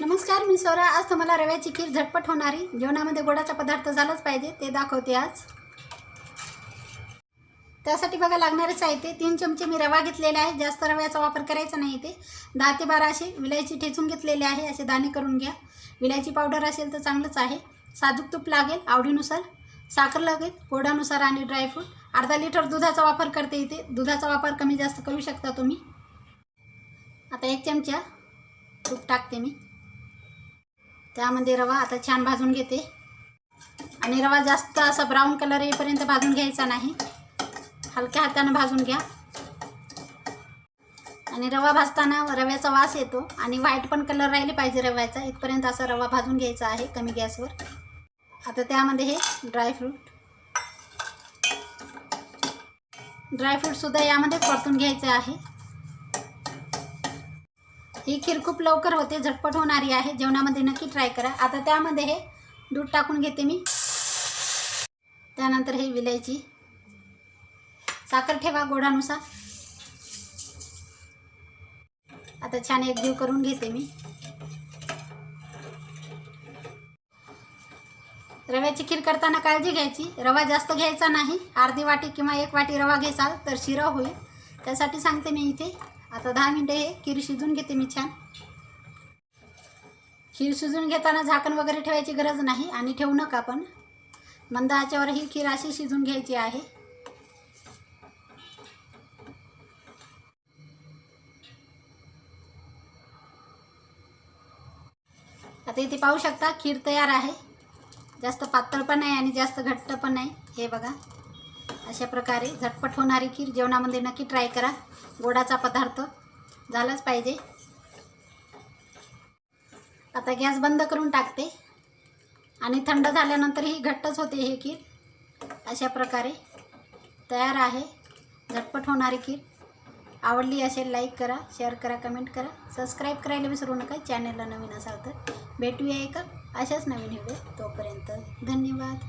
नमस्कार मी स्वरा आज तुम्हाला रव्याची खीर झटपट होणारी. जेवणामध्ये गोडाचा पदार्थ झालाच पाहिजे ते दाखवते आज. त्यासाठी बघा लागणारे साहित्य. तीन चमचे मी रवा घेतलेला आहे. जास्त रव्याचा वापर करायचा नाही इथे. दहा ते बारा असे विलायची ठेचून घेतलेले आहे. असे दाणे करून घ्या. विलायची पावडर असेल तर चांगलंच आहे. साजूक तूप लागेल आवडीनुसार. साखर लागेल गोडानुसार आणि ड्रायफ्रूट अर्धा लिटर दुधाचा वापर करते इथे. दुधाचा वापर कमी जास्त करू शकता तुम्ही. आता एक चमचा तूप टाकते मी. त्यामध्ये रवा आता छान भाजून घेते. आणि रवा जास्त असा ब्राऊन कलर येईपर्यंत भाजून घ्यायचा नाही. हलक्या हातानं भाजून घ्या. आणि रवा भाजताना रव्याचा वास येतो आणि व्हाईट पण कलर राहिले पाहिजे रव्याचा. इथपर्यंत असा रवा भाजून घ्यायचा आहे कमी गॅसवर. आता त्यामध्ये हे ड्रायफ्रूट ड्रायफ्रूटसुद्धा यामध्ये परतून घ्यायचे आहे. ही खीर खूप लवकर होते झटपट होणारी आहे. जेवणामध्ये नक्की ट्राय करा. आता त्यामध्ये हे दूध टाकून घेते मी. त्यानंतर हे विलायची. साखर ठेवा गोडानुसार. आता छान एकजीव करून घेते मी. रव्याची खीर करताना काळजी घ्यायची. रवा जास्त घ्यायचा नाही. अर्धी वाटी किंवा एक वाटी रवा घ्यायचा तर शिरा होईल. त्यासाठी सांगते मी इथे. आता दहा मिनटं हे खीर शिजून घेते मी छान. खीर शिजून घेताना झाकण वगैरे ठेवायची गरज नाही आणि ठेवू नका पण. मंद ही खीर अशी शिजून घ्यायची आहे. आता इथे पाहू शकता खीर तयार आहे. जास्त पातळ पण नाही आणि जास्त घट्ट पण नाही. हे बघा. अशा प्रकारे झटपट होणारी खीर जेवणामध्ये नक्की ट्राय करा. गोडाचा पदार्थ झालाच पाहिजे. आता गॅस बंद करून टाकते. आणि थंड झाल्यानंतर ही घट्टच होते हे खीर. अशा प्रकारे तयार आहे. झटपट होणारी खीर. आवडली असेल लाईक करा शेअर करा कमेंट करा. सबस्क्राईब करायला विसरू नका. चॅनलला नवीन असाल तर भेटूया एका अशाच नवीन व्हिडिओ तोपर्यंत. धन्यवाद.